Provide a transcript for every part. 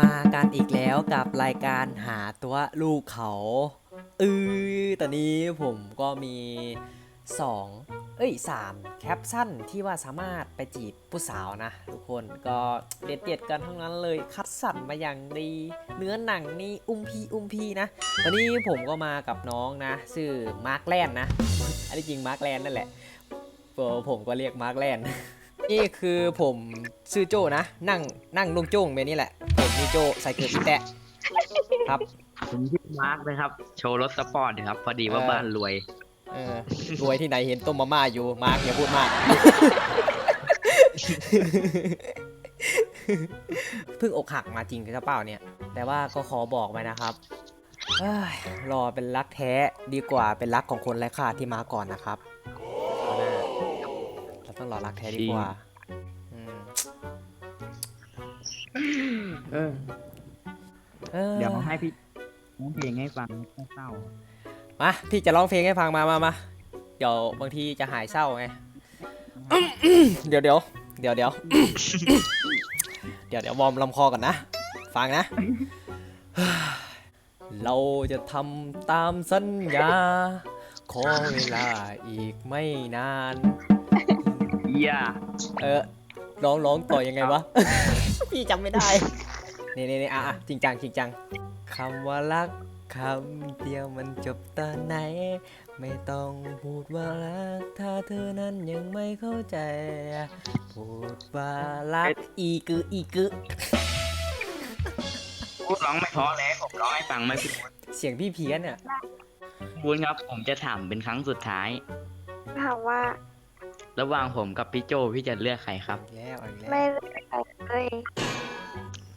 มากันอีกแล้วกับรายการหาตัวลูกเขาเออตอนนี้ผมก็มี 2 เอ้ย 3 แคปชั่นที่ว่าสามารถไปจีบผู้สาวนะ ทุกคนก็เด็ดๆกันทั้งนั้นเลยคัดสรรมาอย่างดี เนื้อหนังนี่อุ้มพีอุ้มพีนะ ตอนนี้ผมก็มากับน้องนะชื่อมาร์คแลนนะ อันนี้จริงมาร์คแลนนั่นแหละผมก็เรียกมาร์คแลนนี่คือผมชื่อโจนะ นั่งนั่งลุงโจ้งไปนี่แหละ ผมมีโจใส่เกือบอีแตะครับ ผมชื่อมาร์คนะครับ โชว์รถสปอร์ตนะครับ พอดีว่าเออ บ้านรวย เออรวยที่ไหนเห็นต้มมาม่าอยู่มาร์คอย่าพูดมาก เพิ่งอกหักมาจริงหรือเปล่าเนี่ย แต่ว่าก็ขอบอกไว้นะครับเอ้ยรอเป็นรักแท้ดีกว่าเป็นรักของคนไร้ค่าที่มาก่อนนะครับเอาหน้าเราต้องรอรักแท้ดีกว่าอื เออ ออเดี๋ยวให้พี่ร้องเพลงให้ฟังเศร้ามาพี่จะร้องเพลงให้ฟังมามามาเดี๋ยวบางทีจะหายเศร้าไงเดี๋ยวเดี๋ยวเดี๋ยวเดี๋ยวเดี๋ยวเดี๋ยววอร์มลำคอก่อนนะ ฟังนะ เราจะทำตามสัญญา ขอเวลาอีกไม่นานเย่าเออร้องร้องต่อยังไงวะ พี่จำไม่ได้ นี่นี่นี่อะอะจริงจังจริงจังคำว่ารักคำเดียวมันจบตอนไหน ไม่ต้องพูดว่ารัก ถ้าเธอนั้นยังไม่เข้าใจ พูดว่ารักอีกึอีกึพูดร้องไม่เพราะแล้วผมร้องให้ฟังไม่ผิดเสียงพี่เพี้ยนเนี่ยคุณครับผมจะถามเป็นครั้งสุดท้าย ถามว่า ระหว่างผมกับพี่โจพี่จะเลือกใครครับอีกแล้วเอาอีกแล้ว ไม่เลือกใครเลยเ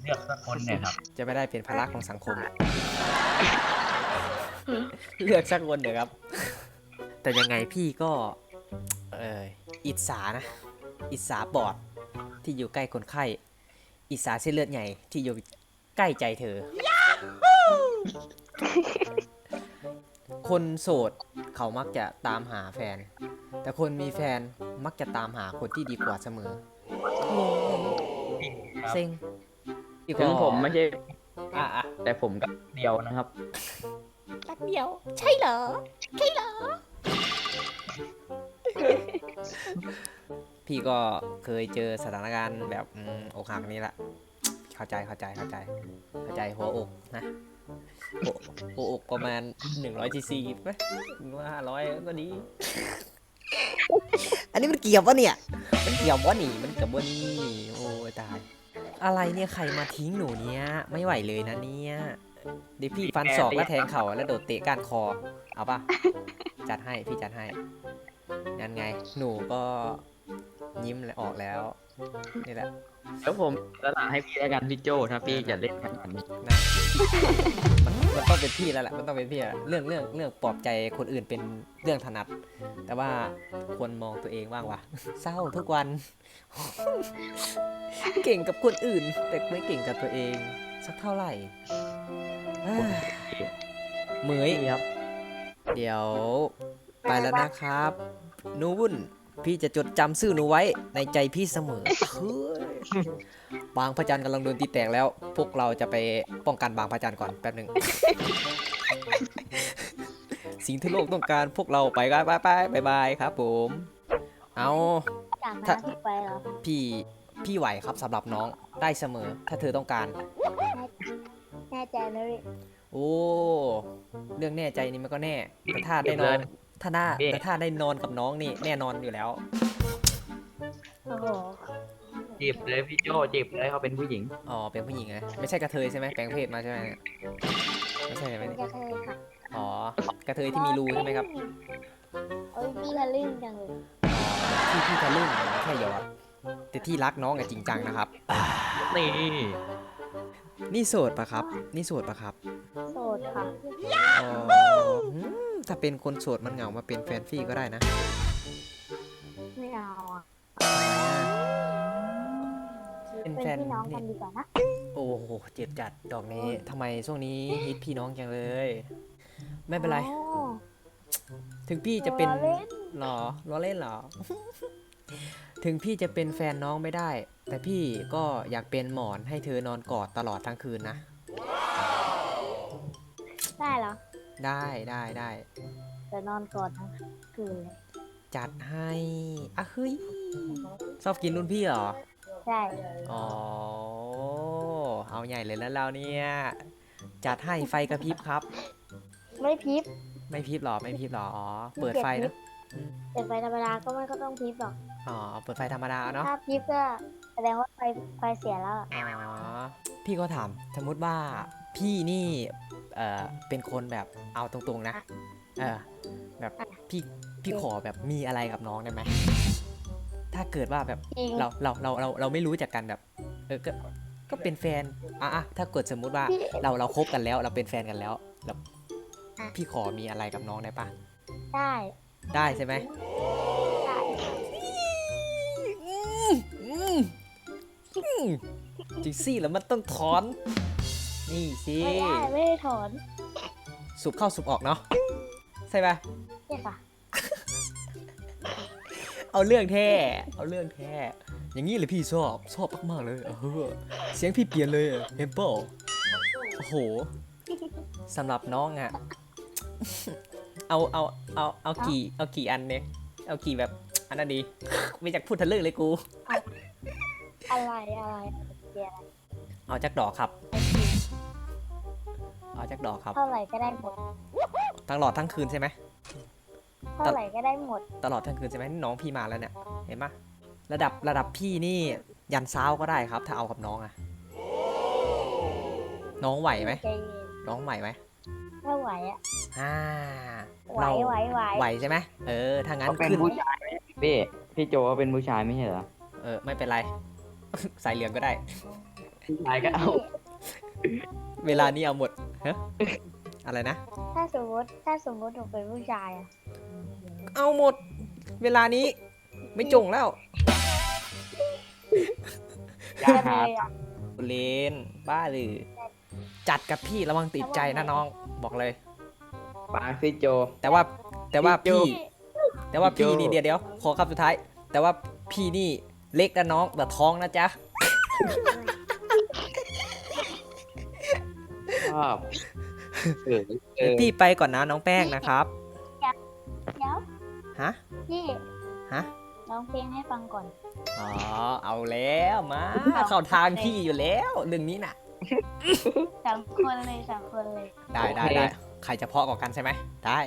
ลือกสักคนเนี่ยครับ จะไม่ได้เป็นภาระของสังคม เลือกสักคนเดี๋ยวครับ แต่ยังไงพี่ก็เอออิสานะ อิสาปอดที่อยู่ใกล้คนไข้ อิสาเส้นเลือดใหญ่ที่อยู่ใกล้ใจเธอ คนโสดเขามักจะตามหาแฟน แต่คนมีแฟนมักจะตามหาคนที่ดีกว่าเสมองงเซ็ง ถึงผมไม่ใช่อะอะแต่ผมกับเดียวนะครับ รักเดียว ใช่เหรอ ใช่เหรอ พี่ก็เคยเจอสถานการณ์แบบอืมอกหักนี้แหละ เข้าใจเข้าใจเข้าใจ เข้าใจหัวอกนะหัวหัวอกประมาณหนึ่งร้อยซีซีไหมหรือว่าห้าร้อยก็ดี อันนี้มันเกี่ยวปะเนี่ย มันเกี่ยววะนี่ มันเกี่ยววะนี่ โอ้ยตาย อะไรเนี่ยใครมาทิ้งหนูเนี่ยไม่ไหวเลยนะเนี่ยเดี๋ยวพี่ฟันศอกแล้วแทงเข่าแล้วโดดเตะก้านคอ เอาปะจัดให้พี่จัดให้นั่นไง หนูก็ยิ้มแลยออกแล้วนี่แหละ แล้วผมสละให้พี่แล้วกันพี่โจถ้าพี่จะเล่นขนาดนี้นะมันมันต้องเป็นพี่แล้วแหละมันต้องเป็นพี่อะเรื่องเรื่องเรื่องปลอบใจคนอื่นเป็นเรื่องถนัด แต่ว่าควรมองตัวเองบ้างวะเศร้าทุกวัน เก่งกับคนอื่น แต่ไม่เก่งกับตัวเอง สักเท่าไหร่เอ้ยเหมยครับเดี๋ยว ไปแล้วนะครับหนูวุ่น พี่จะจดจำชื่อหนูไว้ในใจพี่เสมอเฮ้ยบางพระจันทร์กำลังโดนตีแตกแล้ว พวกเราจะไปป้องกันบางพระจันทร์ก่อนแป๊บหนึ่ง สิ่งที่โลกต้องการพวกเราไปกันไปไปบายบายครับผม เอาจากถ้านั้นที่ไปเหรอพี่พี่ไหวครับสำหรับน้องได้เสมอ ถ้าเธอต้องการ แน่ใจเลยโอ้ เรื่องแน่ใจนี่มันก็แน่แต่ถ้าได้นอน ถ้าหน้าแต่ถ้าได้นอนกับน้องนี่แน่นอนอยู่แล้ว โอ้โหจีบเลยพี่โจจีบเลยเขาเป็นผู้หญิง อ๋อ เป็นผู้หญิงไงไม่ใช่กระเทยใช่ไหมแปลงเพศมาใช่ไหมไม่ใช่ใช่ไหมมันเนี่ยจะเคยค่ะอ๋อกระเทยที่มีรูใช่ไหมครับโอ้ยพี่ทะลึ่งจังเลยอ๋อที่พี่ทะลึ่งแค่หยอดแต่ที่รักน้องอะจริงจังนะครับ นี่นี่โสดปะครับ นี่โสดปะครับโสดค่ะอ๋อหืม ถ้าเป็นคนโสดมันเหงามาเป็นแฟนฟี่ก็ได้นะไม่เอาอะเป็นเป็นแฟนพี่น้องนี่กันดีกว่านะโอ้โหเจ็บจัดดอกนี้ทำไมช่วงนี้ฮิตพี่น้องจังเลย ไม่เป็นไรอ๋อถึงพี่จะเป็น ล้อเล่นหรอล้อเล่นเหรอ ถึงพี่จะเป็นแฟนน้องไม่ได้ แต่พี่ก็อยากเป็นหมอนให้เธอนอนกอดตลอดทั้งคืนนะ ได้เหรอ ได้ได้ได้แต่นอนกอดทั้งคืนเลยจัดให้อะเฮ้ยชอบกินรุ่นพี่เหรอ ใช่อ๋อ เอาใหญ่เลยแล้วเราเนี่ยจัดให้ไฟกระพริบครับ ไม่พริบไม่พริบหรอไม่พริบหรออ๋อเปิดไฟนะแต่ไฟธรรมดาก็ไม่ก็ต้องพริบหรอกอ๋อเปิดไฟธรรมดาเนาะถ้าพริบก็แสดงว่าไฟไฟเสียแล้วอะอ๋อพี่ก็ถามสมมุติว่า พี่นี่เอ่อเป็นคนแบบเอาตรงๆนะ เออแบบพี่พี่ขอแบบมีอะไรกับน้องได้ไหมถ้าเกิดว่าแบบจริง เราเราเราเราเราไม่รู้จักกันแบบ เออก็ก็เป็นแฟนอะอะถ้าเกิดสมมุติว่าพี่ เราเราคบกันแล้ว เราเป็นแฟนกันแล้วแล้วอะ พี่ขอมีอะไรกับน้องได้ปะได้ได้ใช่ไหมได้จริงสิแล้วมันต้องถอน นี่สิไม่ได้ไม่ได้ถอนสูบเข้าสูบออกเนาะใช่ปะเนี่ยค่ะ เอาเรื่องแท้เอาเรื่องแท้อย่างนี้เลยพี่ชอบชอบมากๆเลยเออเสียงพี่เปลี่ยนเลยอะเห็นเปล่าโอ้โหสำหรับน้องอะเอาเอาเอาเอากี่เอากี่อันเนี่ยเอากี่แบบอันนั้นดีไม่อยากพูดทะลึ่งเลยกู อะไรอะไรเสียอะไรเอาจักดอกครับ เอาจักดอกครับ เท่าไหร่ก็ได้หมด ตลอดทั้งคืนใช่ไหม เท่าไหร่ก็ได้หมด ตลอดทั้งคืนใช่ไหมนี่น้องพี่มาแล้วเนี่ย เห็นปะระดับระดับพี่นี่ยันเช้าก็ได้ครับ ถ้าเอากับน้องอะน้องไหวไหม ใจเย็นน้องไหวไหมถ้าไหวอะอ่าไหวเราไหวไหวไหวใช่ไหมเออ ถ้างั้นเขาเป็นขึ้น ผู้ชายไหมพี่พี่โจเขาเป็นผู้ชายไม่ใช่เหรอเออ ไม่เป็นไร สายเหลืองก็ได้ ผู้ชายก็เอา เวลานี้เอาหมด ฮะ อะไรนะ ถ้าสมมติถ้าสมมติหนูเป็นผู้ชายอะเอาหมด เวลานี้ ไม่จงแล้วอยากหาเลยอะเลนบ้าหรือ จัดกับพี่ระวังติดใจนะน้อง บอกเลย ปากพี่โจ แต่ว่าแต่ว่าพี่พี่โจ้แต่ว่าพี่พี่โจ้นี่เดี๋ยวเดี๋ยวขอคำสุดท้าย แต่ว่าพี่นี่เล็กนะน้องแต่ท้องนะจ๊ะ ชอบเออเอเดี๋ยวอพี่ไปก่อนนะน้องแป้งนะครับ เดี๋ยวฮะ พี่ฮะ ร้องเพลงให้ฟังก่อน อ๋อ เอาแล้วมา เข้าทางพี่อยู่แล้วเรื่องนี้น่ะ สามคนเลยสามคนเลย ได้ได้ได้ใครจะเพาะกว่ากันใช่ไหม ได้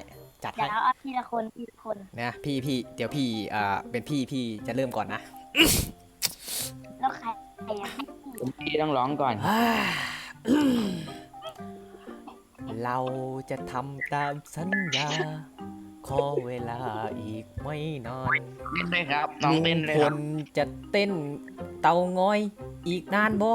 จัดเดี๋ให้ยวเอาทีละคนทีละคนนะพี่พี่เดี๋ยวพี่อ่าเป็นพี่พี่จะเริ่มก่อนนะแล้วใครใครอะพี่ต้องร้องก่อน เราจะทำตามสัญญา ขอเวลาอีกไม่นานเต้นเลยครับน้องเต้นเลยคครับนจะเต้นเตางอยอีกนานบ่